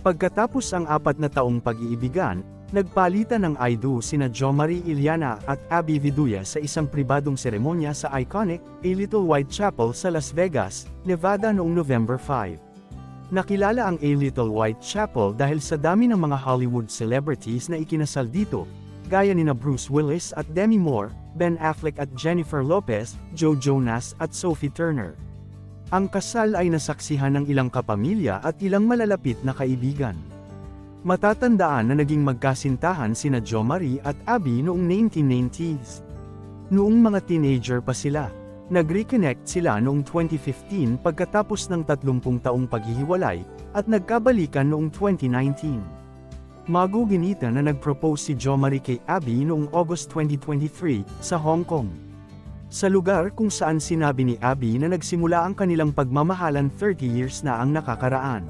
Pagkatapos ang apat na taong pag-iibigan, nagpalitan ng Aidu sina Jo Marie Iliana at Abby Viduya sa isang pribadong seremonya sa iconic A Little White Chapel sa Las Vegas, Nevada noong November 5. Nakilala ang A Little White Chapel dahil sa dami ng mga Hollywood celebrities na ikinasal dito, gaya nina Bruce Willis at Demi Moore, Ben Affleck at Jennifer Lopez, Joe Jonas at Sophie Turner. Ang kasal ay nasaksihan ng ilang kapamilya at ilang malalapit na kaibigan. Matatandaan na naging magkasintahan sina Jo Marie at Abby noong 1990s. Noong mga teenager pa sila, nag-reconnect sila noong 2015 pagkatapos ng 30 taong paghihiwalay, at nagkabalikan noong 2019. Maguginita na nag-propose si Jo Marie kay Abby noong August 2023 sa Hong Kong. Sa lugar kung saan sinabi ni Abby na nagsimula ang kanilang pagmamahalan 30 years na ang nakakaraan.